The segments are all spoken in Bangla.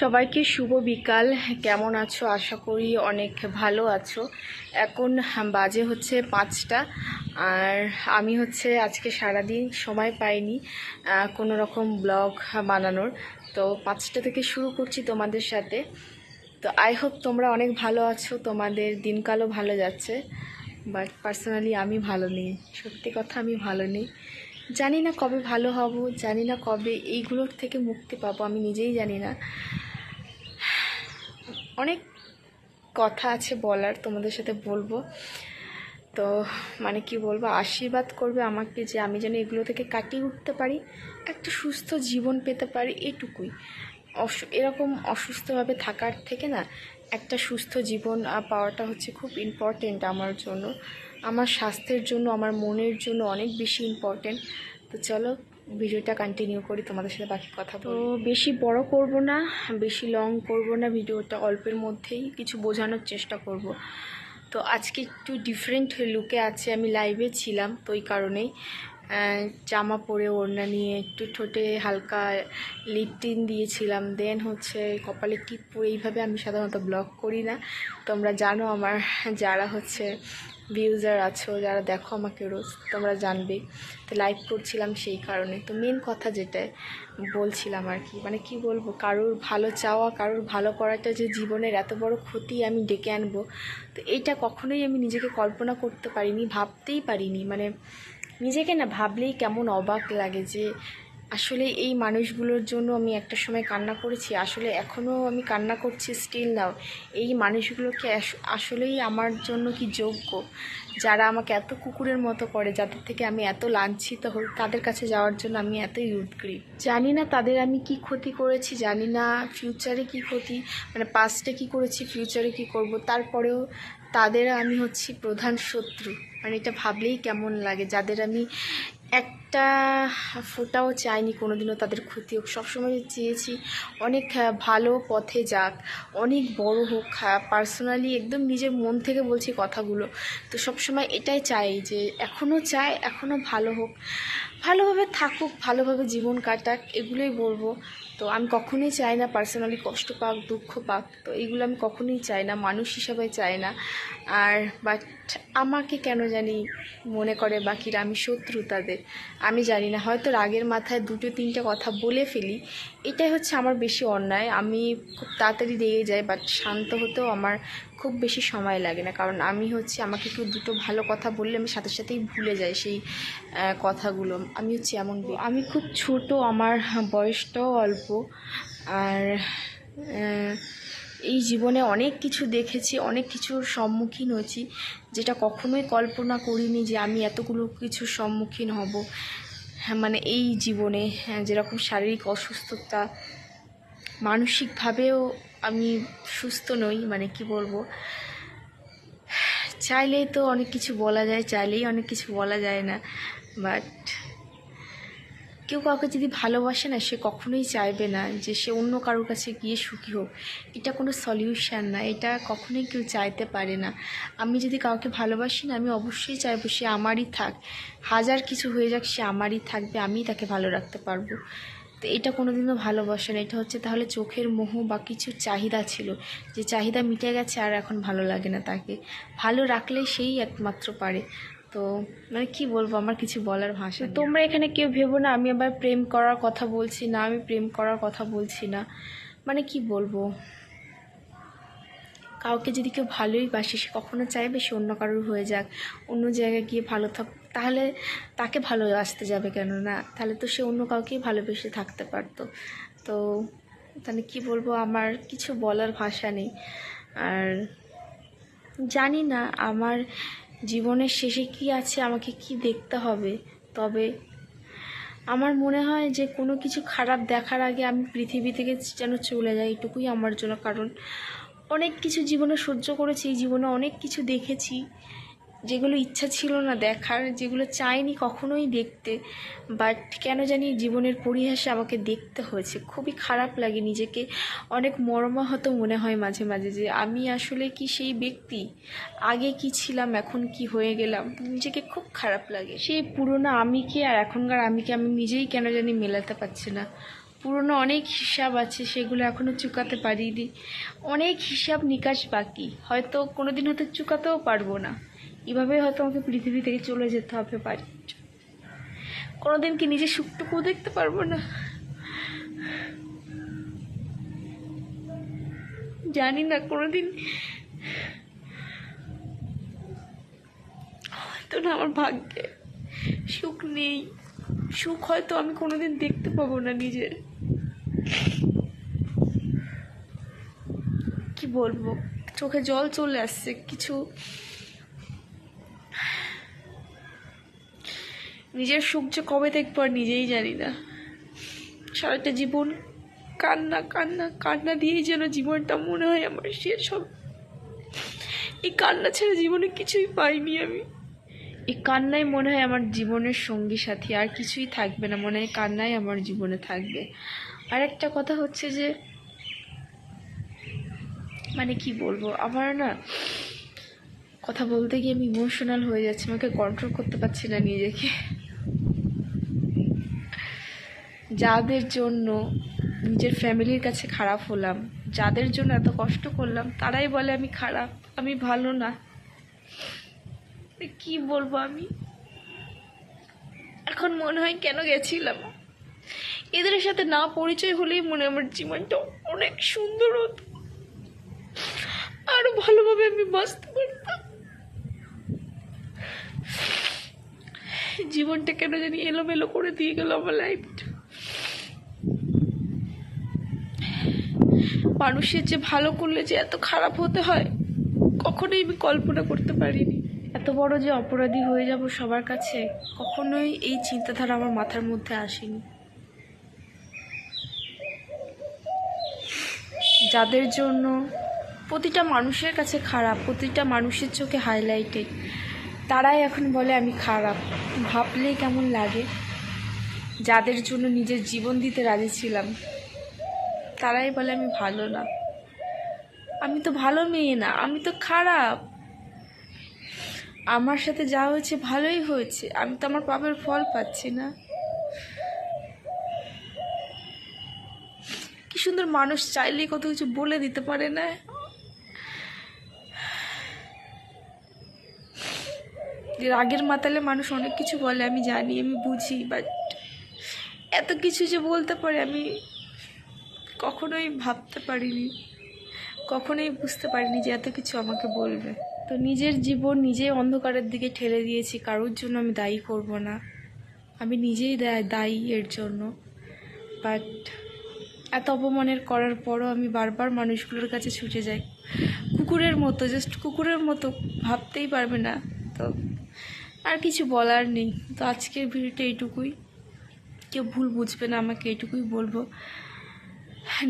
সবাইকে শুভ বিকাল। কেমন আছো? আশা করি অনেক ভালো আছো। এখন বাজে হচ্ছে পাঁচটা। আর আমি হচ্ছে আজকে সারাদিন সময় পাইনি কোনো রকম ব্লগ বানানোর। তো পাঁচটা থেকে শুরু করছি তোমাদের সাথে। তো আই হোপ তোমরা অনেক ভালো আছো, তোমাদের দিনকালও ভালো যাচ্ছে। বাট পার্সোনালি আমি ভালো নেই। সত্যি কথা আমি ভালো নেই। জানি না কবে ভালো হব, জানি না কবে এইগুলোর থেকে মুক্তি পাবো, আমি নিজেই জানি না। অনেক কথা আছে বলার, তোমাদের সাথে বলব। তো মানে কি বলব, আশীর্বাদ করবে আমাকে যে আমি যেন এগুলো থেকে কাটিয়ে উঠতে পারি, একটা সুস্থ জীবন পেতে পারি এটুকুই। অসু, এরকম অসুস্থভাবে থাকার থেকে না, একটা সুস্থ জীবন পাওয়াটা হচ্ছে খুব ইম্পর্টেন্ট আমার জন্য। আমার স্বাস্থ্যের জন্য আমার মনের জন্য অনেক বেশি ইম্পর্টেন্ট তো চলো ভিডিওটা কন্টিনিউ করি তোমাদের সাথে বাকি কথা তো বেশি বড় করব না বেশি লং করব না ভিডিওটা অল্পের মধ্যেই কিছু বোঝানোর চেষ্টা করব। তো আজকে একটু ডিফারেন্ট লুকে আছে আমি লাইভে ছিলাম তো ওই কারণেই। জামা পরে ওড়না নিয়ে একটু ঠোঁটে হালকা লিপটিন দিয়েছিলাম দেন হচ্ছে কপালে টিপ পরে এইভাবে আমি সাধারণত ব্লগ করি না। তোমরা জানো আমার যারা হচ্ছে ভিউজার আছো, যারা দেখো আমাকে রোজ, তোমরা জানবে। তো লাইভ করছিলাম সেই কারণে। তো মেন কথা যেটা, বলছিলাম আর কি মানে কি বলব, কারোর ভালো চাওয়া, কারোর ভালো করাটা যে জীবনের এত বড় ক্ষতি আমি ডেকে আনব, তো এইটা কখনোই আমি নিজেকে কল্পনা করতে পারিনি, ভাবতেই পারিনি। মানে নিজেকে না ভাবলেই কেমন অবাক লাগে যে আসলে এই মানুষগুলোর জন্য আমি একটা সময় কান্না করেছি। আসলে এখনও আমি কান্না করছি স্টিল নাও এই মানুষগুলোকে আসলেই আমার জন্য কি যোগ্য? যারা আমাকে এত কুকুরের মতো করে, যাদের থেকে আমি এত লাঞ্ছিত হই, তাদের কাছে যাওয়ার জন্য আমি এতই উদ্গ্রীব। জানি না তাদের আমি কি ক্ষতি করেছি, জানি না ফিউচারে কি ক্ষতি মানে পাস্টে কি করেছি ফিউচারে কি করব। তারপরেও তাদের আমি হচ্ছি প্রধান শত্রু। মানে এটা ভাবলেই কেমন লাগে? যাদের আমি একটা ফোটাও চাইনি, কোনোদিনও তাদের ক্ষতি হোক। সবসময় চেয়েছি, অনেক ভালো পথে যাক, অনেক বড় হোক। পার্সোনালি একদম নিজের মন থেকে বলছি কথাগুলো। তো সবসময় এটাই চাই যে, এখনও চাই, এখনও ভালো হোক। ভালোভাবে থাকুক, ভালোভাবে জীবন কাটাক, এগুলোই বলব। তো আমি কখনোই চাই না পার্সোনালি কষ্ট পাক, দুঃখ পাক, তো এগুলো আমি কখনোই চাই না, মানুষ হিসাবে চাই না। আর বাট আমাকে কেন জানি মনে করে বাকিরা, আমি শত্রু তাদের। আমি জানি না, হয়তো রাগের মাথায় দুটো, তিনটে কথা বলে ফেলি। এটাই হচ্ছে আমার বেশি অন্যায়। আমি খুব তাড়াতাড়ি রেগে যাই বাট শান্ত হতেও আমার খুব বেশি সময় লাগে না। কারণ আমি হচ্ছে আমাকে কেউ দুটো ভালো কথা বললে আমি সাথে সাথেই ভুলে যাই সেই কথাগুলো। আমি হচ্ছে এমন আমি খুব ছোট আমার বয়সটাও অল্প। আর এই জীবনে অনেক কিছু দেখেছি অনেক কিছুর সম্মুখীন হয়েছি যেটা কখনোই কল্পনা করিনি যে আমি এতগুলো কিছুর সম্মুখীন হব। হ্যাঁ মানে এই জীবনে হ্যাঁ, যেরকম শারীরিক অসুস্থতা মানসিকভাবেও আমি সুস্থ নই মানে কি বলব? চাইলেই তো অনেক কিছু বলা যায়, চাইলেই অনেক কিছু বলা যায় না বাট কেউ কাউকে যদি ভালোবাসে না, সে কখনোই চাইবে না যে সে অন্য কারোর কাছে গিয়ে সুখী হোক। এটা কোনো সলিউশন না, এটা কখনোই কেউ চাইতে পারে না। আমি যদি কাউকে ভালোবাসি না, আমি অবশ্যই চাইব সে আমারই থাক। হাজার কিছু হয়ে যাক, সে আমারই থাকবে, আমিই তাকে ভালো রাখতে পারব। তো এটা কোনোদিনও ভালোবাসে না। এটা হচ্ছে তাহলে চোখের মোহ বা কিছু চাহিদা ছিল। যে চাহিদা মিটে গেছে আর এখন ভালো লাগে না তাকে। ভালো রাখলে সেই একমাত্র পারে। তো মানে কি বলব, আমার কিছু বলার ভাষা তোমরা এখানে কেউ ভেবো না, আমি আবার প্রেম করার কথা বলছি না, আমি প্রেম করার কথা বলছি না। মানে কি বলব? কাউকে যদি কেউ ভালোই বাসে, সে কখনো চাইবে সে অন্য কারোর হয়ে যাক। অন্য জায়গায় গিয়ে ভালো থাক তাহলে তাকে ভালোবাসতে যাবে কেন না তাহলে তো সে অন্য কাউকেই ভালোবেসে থাকতে পারতো। তো তাহলে কি বলব, আমার কিছু বলার ভাষা নেই। আর জানি না, আমার জীবনের শেষে কি আছে, আমাকে কি দেখতে হবে? তবে আমার মনে হয় যে কোনো কিছু খারাপ দেখার আগে আমি পৃথিবী থেকে যেন চলে যাই, এটুকুই আমার জন্য। কারণ অনেক কিছু জীবনে সহ্য করেছি জীবনে অনেক কিছু দেখেছি। যেগুলো ইচ্ছা ছিল না দেখার, যেগুলো চাইনি কখনোই দেখতে বাট কেন জানি জীবনের পরিহাসে আমাকে দেখতে হয়েছে। খুবই খারাপ লাগে নিজেকে। অনেক মর্মাহত মনে হয় মাঝে মাঝে যে আমি আসলে কি সেই ব্যক্তি? আগে কি ছিলাম, এখন কি হয়ে গেলাম? নিজেকে খুব খারাপ লাগে। সেই পুরোনো আমিকে আর এখনকার আমিকে আমি নিজেই কেন জানি মেলাতে পারছি না। পুরনো অনেক হিসাব আছে, সেগুলো এখনও চুকাতে পারিনি। অনেক হিসাব নিকাশ বাকি। হয়তো কোনো দিন হয়তো চুকাতেও পারব না। এভাবে হয়তো আমাকে পৃথিবী থেকে চলে যেতে হবে পারি কোনো দিন কি নিজের সুখটুকুও দেখতে পারব না? জানি না, কোনোদিন হয়তো না আমার ভাগ্যে সুখ নেই। সুখ হয়তো আমি কোনোদিন দেখতে পাবো না নিজের। কি বলব? চোখে জল চলে আসছে, কিছু নিজের সুখ যে কবে দেখব আর নিজেই জানি না। সারাটা জীবন কান্না কান্না কান্না দিয়েই যেন জীবনটা মনে হয় আমার শেষ হবে। এই কান্না ছাড়া জীবনে কিছুই পাইনি আমি। এই কান্নাই মনে হয় আমার জীবনের সঙ্গী সাথী, আর কিছুই থাকবে না। মনে হয় কান্নাই আমার জীবনে থাকবে। আর একটা কথা হচ্ছে যে মানে কি বলব, আমার না কথা বলতে গিয়ে আমি ইমোশনাল হয়ে যাচ্ছি। আমাকে কন্ট্রোল করতে পারছি না নিজেকে। যাদের জন্য নিজের ফ্যামিলির কাছে খারাপ হলাম, যাদের জন্য এত কষ্ট করলাম, তারাই বলে আমি খারাপ, আমি ভালো না। কি বলব আমি? এখন মনে হয় কেন গেছিলাম? এদের সাথে না পরিচয় হলেই মনে আমার জীবনটা অনেক সুন্দর হতো। আরও ভালোভাবে আমি বাঁচতে পারতাম। জীবনটা কেন জানি এলোমেলো করে দিয়ে গেল আমার লাইফটা মানুষের যে ভালো করলে যে এত খারাপ হতে হয়, কখনোই আমি কল্পনা করতে পারিনি। এত বড় যে অপরাধী হয়ে যাব সবার কাছে, কখনোই এই চিন্তাধারা আমার মাথার মধ্যে আসেনি। যাদের জন্য প্রতিটা মানুষের কাছে খারাপ, প্রতিটা মানুষের চোখে হাইলাইটেড তারাই এখন বলে আমি খারাপ। ভাবলেই কেমন লাগে? যাদের জন্য নিজের জীবন দিতে রাজি ছিলাম তারাই বলে আমি ভালো না। আমি তো ভালো মেয়ে না, আমি তো খারাপ। আমার সাথে যা হয়েছে ভালোই হয়েছে, আমি তো আমার পাপের ফল পাচ্ছি না। কি সুন্দর মানুষ চাইলেই কত কিছু বলে দিতে পারে না। রাগের মাতালে মানুষ অনেক কিছু বলে, আমি জানি, আমি বুঝি বাট এত কিছু যে বলতে পারে, আমি কখনোই ভাবতে পারিনি, কখনোই বুঝতে পারিনি যে এত কিছু আমাকে বলবে। তো নিজের জীবন নিজেই অন্ধকারের দিকে ঠেলে দিয়েছি, কারোর জন্য আমি দায়ী করব না। আমি নিজেই দায়ী এর জন্য। বাট এত অপমানের করার পরও আমি বারবার মানুষগুলোর কাছে ছুটে যাই। কুকুরের মতো জাস্ট কুকুরের মতো, ভাবতেই পারবে না। তো আর কিছু বলার নেই। তো আজকের ভিডিওটা এইটুকুই। কেউ ভুল বুঝবে না, আমাকে এইটুকুই বলব।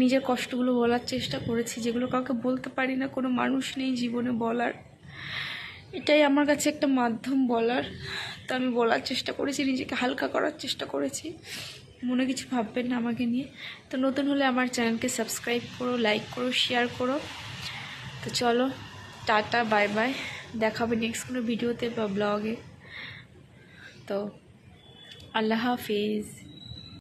নিজের কষ্টগুলো বলার চেষ্টা করেছি, যেগুলো কাউকে বলতে পারি না, কোনো মানুষ নেই জীবনে বলার। এটাই আমার কাছে একটা মাধ্যম বলার। তো আমি বলার চেষ্টা করেছি, নিজেকে হালকা করার চেষ্টা করেছি। মনে কিছু ভাববেন না আমাকে নিয়ে। তো নতুন হলে আমার চ্যানেলকে সাবস্ক্রাইব করো, লাইক করো, শেয়ার করো। তো চলো, টাটা, বাই বাই। দেখাবে নেক্সট কোনো ভিডিওতে বা ব্লগে তো আল্লাহ হাফিজ।